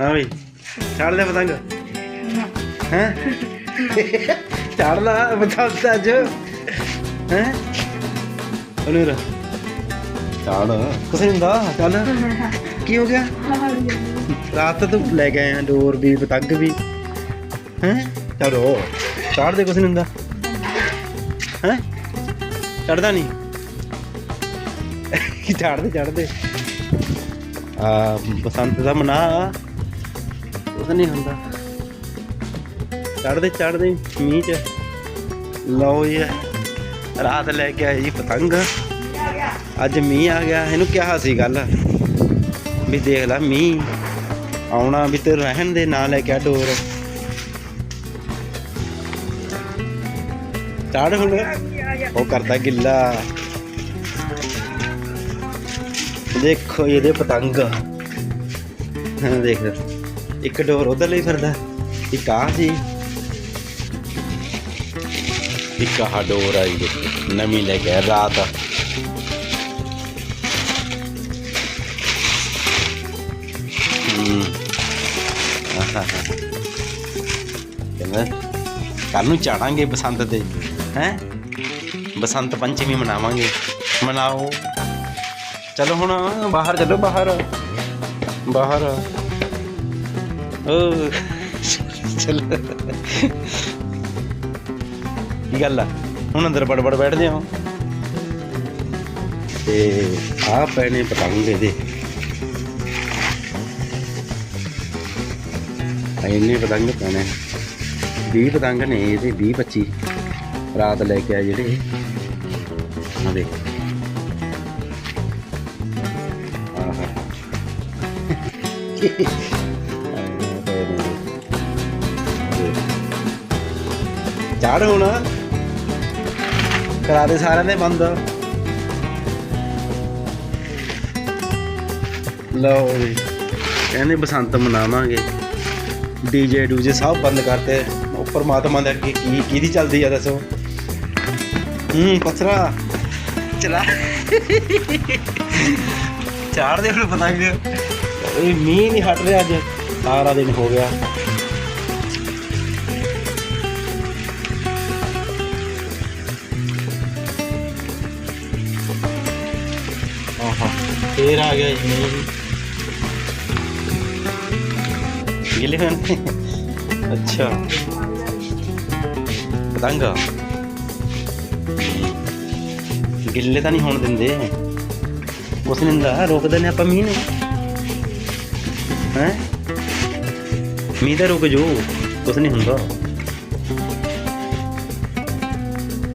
ਹਾਂ ਬਈ ਛੱਡ ਦੇ ਪਤੰਗ? ਹੈ? ਛੱਡ ਲਾ ਬਸੰਤ ਅੱਜ। ਹੈ? ਅਨੂਰ ਛੱਡ ਕੁਛ ਨਹੀਂ ਹੁੰਦਾ ਚੱਲ। ਕੀ ਹੋ ਗਿਆ? ਰਾਤ ਤਾਂ ਲੈ ਕੇ ਆਇਆ ਡੋਰ ਵੀ ਪਤੰਗ ਵੀ। ਹੈ? ਚਲੋ ਛੱਡ ਦੇ ਕੁਛ ਨਹੀਂ ਹੁੰਦਾ। ਹੈ? ਚੜਦਾ ਨਹੀਂ। ਛੱਡ ਦੇ ਛੱਡ ਦੇ। ਆ ਬਸੰਤ ਦਾ ਮਨਾ ਕੁਛ ਨਹੀਂ ਹੁੰਦਾ। ਚੜਦੇ ਚੜਦੇ ਮੀਂਹ ਚ। ਲਓ ਜੀ, ਰਾਤ ਲੈ ਕੇ ਆਏ ਜੀ ਪਤੰਗ। ਅੱਜ ਮੀਂਹ ਆ ਗਿਆ, ਇਹਨੂੰ ਕਿਹਾ ਸੀ ਗੱਲ ਵੀ ਦੇਖ ਲੈ ਮੀਂਹ। ਆਉਣਾ ਵੀ ਤੇ ਰਹਿਣ ਦੇ, ਨਾ ਲੈ ਕੇ ਡੋਰ। ਚੜ ਹੁਣ। ਉਹ ਕਰਦਾ ਗਿੱਲਾ। ਦੇਖੋ ਇਹਦੇ ਪਤੰਗ। ਹਾਂ, ਦੇਖ। ਇੱਕ ਡੋਰ ਉਧਰ ਲਈ ਫਿਰਦਾ, ਇੱਕ ਆ ਜੀ। ਇੱਕ ਆਹ ਡੋਰ ਆਈ ਦੇਖੋ ਨਵੀਂ ਲੈ ਕੇ ਰਾਤ ਹੂੰ। ਕਹਿੰਦਾ ਕੱਲ ਨੂੰ ਚਾੜਾਂਗੇ ਬਸੰਤ ਤੇ, ਹੈ? ਬਸੰਤ ਪੰਚਮੀ ਮਨਾਵਾਂਗੇ। ਮਨਾਓ। ਚਲੋ ਹੁਣ ਬਾਹਰ, ਚਲੋ ਬਾਹਰ। ਬਾਹਰ। ਓ ਚਲ। ਕੀ ਗੱਲ ਆ? ਹੁਣ ਅੰਦਰ ਬੜ ਬੜ ਬੈਠ ਜਾਓ ਤੇ ਆ ਪੈਣੇ ਪਤੰਗ ਇਹਦੇ। ਆ ਇੰਨੇ ਪਤੰਗ ਪੈਣੇ। 20 ਪਤੰਗ ਨੇ ਇਹਦੇ 20 25 ਰਾਤ ਲੈ ਕੇ ਆ ਜਿਹੜੇ। ਆ ਦੇਖ। ਆਹਾ। ਚੜ ਹੁਣ ਕਰਾ ਦੇ ਸਾਰਿਆਂ ਦੇ ਬੰਦ। ਲਓ ਜੀ, ਕਹਿੰਦੇ ਬਸੰਤ ਮਨਾਵਾਂਗੇ। ਡੀਜੇ ਡੂਜੇ ਸਭ ਬੰਦ ਕਰਤੇ। ਉਹ ਪਰਮਾਤਮਾ ਦੇ ਅੱਗੇ ਕੀ ਕਿਹਦੀ ਚੱਲਦੀ ਆ ਦੱਸੋ? ਹੂੰ, ਪਥਰਾ। ਚਲਾ। ਚਾੜ ਦੇ ਹੁਣ ਪਤੰਗ ਇਹ ਮੀਂਹ ਨਹੀਂ ਹਟ ਰਿਹਾ ਅੱਜ। ਸਾਰਾ ਦਿਨ ਹੋ ਗਿਆ। ਫੇਰ ਆ ਗਿਆ ਜੀ। ਮੀਂਹ ਗਿੱਲੇ ਹੋਏ ਗਿੱਲੇ ਤਾਂ ਨਹੀਂ ਹੋਣ ਦਿੰਦੇ। ਉਸ ਨੇ ਹੁੰਦਾ। ਰੋਕ ਦਿੰਦੇ ਆਪਾਂ ਮੀਂਹ ਨੂੰ। ਹੈ? ਮੀਂਹ ਤਾਂ ਰੁਕ ਜੋ। ਕੁਛ ਨਹੀਂ ਹੁੰਦਾ।